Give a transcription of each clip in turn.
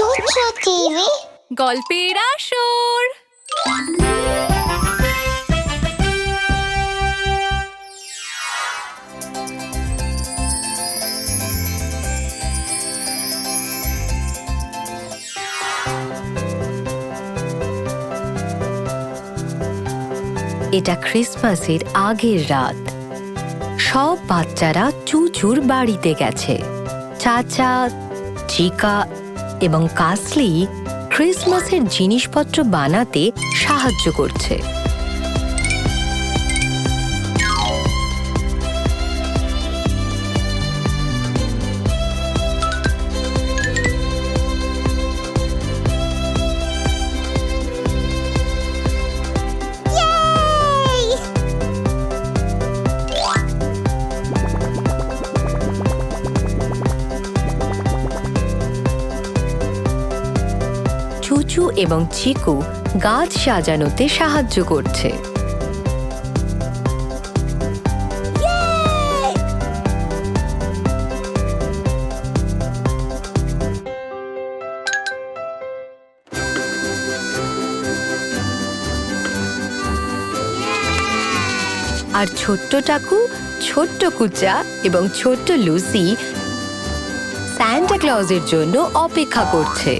TV গল্পের আসর। এটা ক্রিসমাসের আগের রাত। সব বাচ্চারা চুচুর বাড়িতে গেছে। চাচা চিকা এবং কাসলি ক্রিসমাসের জিনিসপত্র বানাতে সাহায্য করছে। চুচু এবং চিকু গাছ সাজানোতে সাহায্য করছে। আর ছোট্ট টাকু, ছোট্ট কুচা এবং ছোট্ট লুসি স্যান্টা ক্লজের জন্য অপেক্ষা করছে।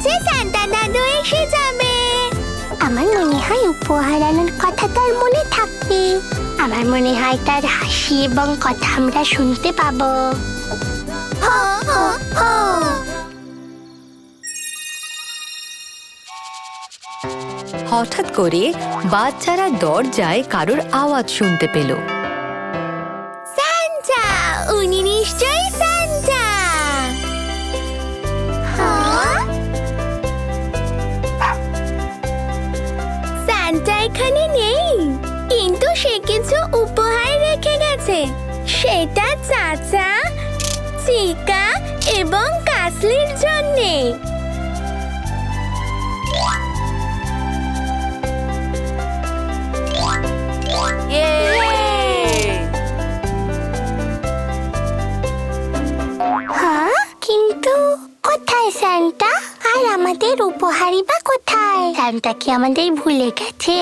হচ্ছে সান্তা দাদু এসে যাবে। আমার মনে হয় উপহার আনার কথা তার মনে থাকবে। আমার মনে হয় তার হাসি এবং কথা আমরা শুনতে পাবো। হঠাৎ করে বাচ্চারা দরজায় কারোর আওয়াজ শুনতে পেল। সান্টা এখানে নেই। কিন্তু সে কিছু উপহার রেখে গেছে। সেটা চাচা, চিকা এবং কাসলির জন্যে। হ্যাঁ কিন্তু কোথায় স্যান্টা? আর আমাদের উপহারই বা কোথায়? স্যান্টা কি আমাদের ভুলে গেছে?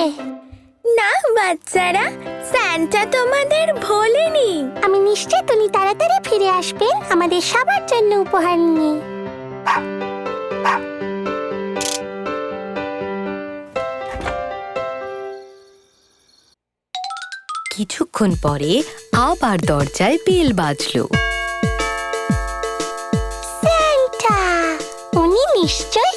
না বাচ্চারা স্যান্টা তোমাদের ভোলেনি। আমি নিশ্চয় তুমি তাড়াতাড়ি ফিরে আসবেন আমাদের সবার জন্য উপহার নিয়ে। কিছুক্ষণ পরে আবার দরজায় বেল বাজলো। নিশ্চয়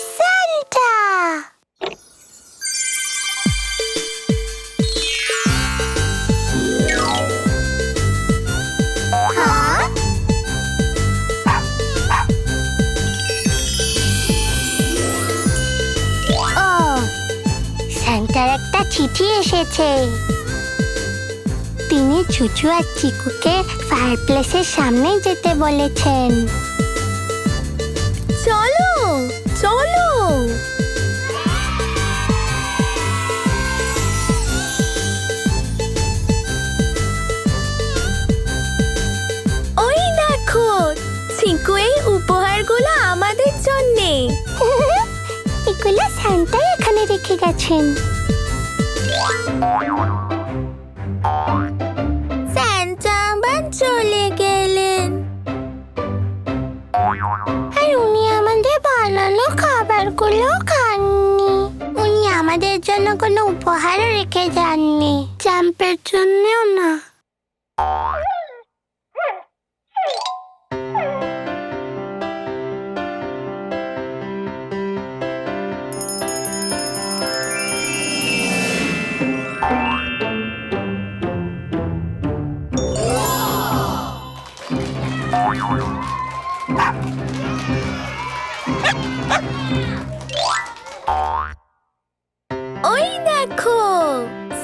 স্যান্টার একটা চিঠি এসেছে। তিনি চুচু আর চিকুকে ফায়ার প্লেসের সামনে যেতে বলেছেন। চলো চলো এগুলো স্যান্টাই এখানে রেখে গেছেন। স্যান্টা আবার চলে গেলেন। আর উনি আমাদের বানানো খাবারগুলো খাননি। উনি আমাদের জন্য কোনো উপহারও রেখে যাননি। জাম্পের জন্যও না। ওই দেখো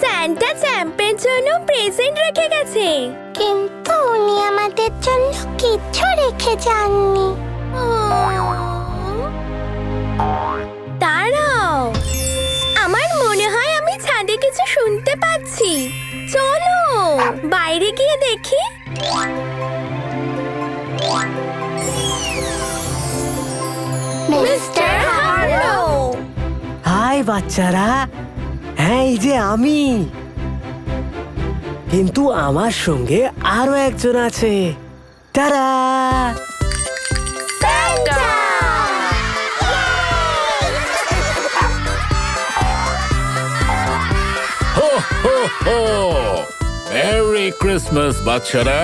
স্যান্টা চ্যাম্পের জন্য প্রেজেন্ট রেখে গেছে। কিন্তু উনি আমাদের জন্য কিচ্ছু রেখে যাননি। দাঁড়াও। আমার মনে হয় আমি ছাদে কিছু শুনতে পাচ্ছি। চলো বাইরে গিয়ে দেখি। বাচ্চারা? হ্যাঁ এই যে আমি। কিন্তু আমার সঙ্গে আরও একজন আছে। তারা! মেরি ক্রিসমাস বাচ্চারা!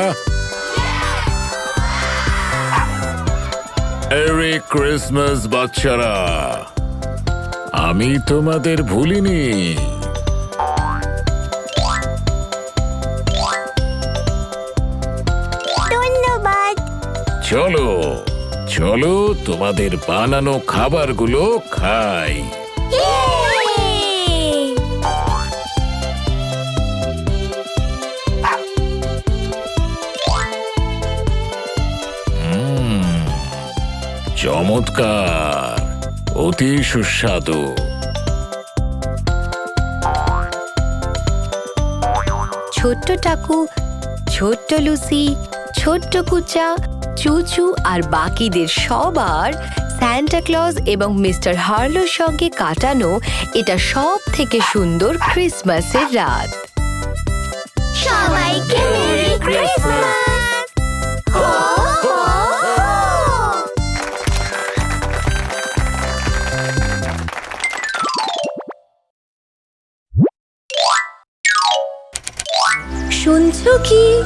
মেরি ক্রিসমাস বাচ্চারা! আমি তোমাদের ভুলিনি। ধন্যবাদ। চলো চলো তোমাদের বানানো খাবারগুলো খাই। চমৎকার। অতি সুস্বাদু। ছোট্ট টাকু ছোট্ট লুসি ছোট্ট কুচা চুচু আর বাকিদের সবার স্যান্টা ক্লজ এবং মিস্টার হার্লোর সঙ্গে কাটানো এটা সব থেকে সুন্দর ক্রিসমাসের রাত। সবাইকে কি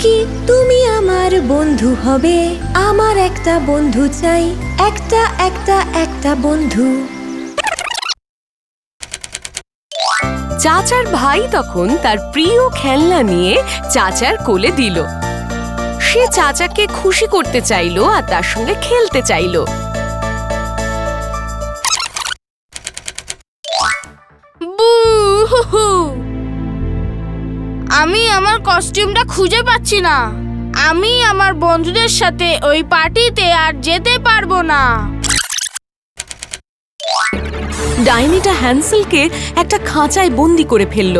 কি? তুমি আমার বন্ধু হবে। আমার একটা বন্ধু চাই, একটা একটা একটা বন্ধু। চাচার ভাই তখন তার প্রিয় খেলনা নিয়ে চাচার কোলে দিল। সে চাচাকে খুশি করতে চাইলো আর তার সঙ্গে খেলতে চাইলো। আমি আমার কস্টিউমটা খুঁজে পাচ্ছি না। আমি আমার বন্ধুদের সাথে ওই পার্টিতে আর যেতে পারব না। ডাইনিটা হ্যান্সেলকে একটা খাঁচায় বন্দি করে ফেলল।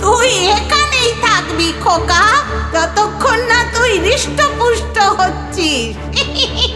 তুই এখানেই থাকবি খোকা। যতক্ষণ না তুই হৃষ্টপুষ্ট হচ্ছিস।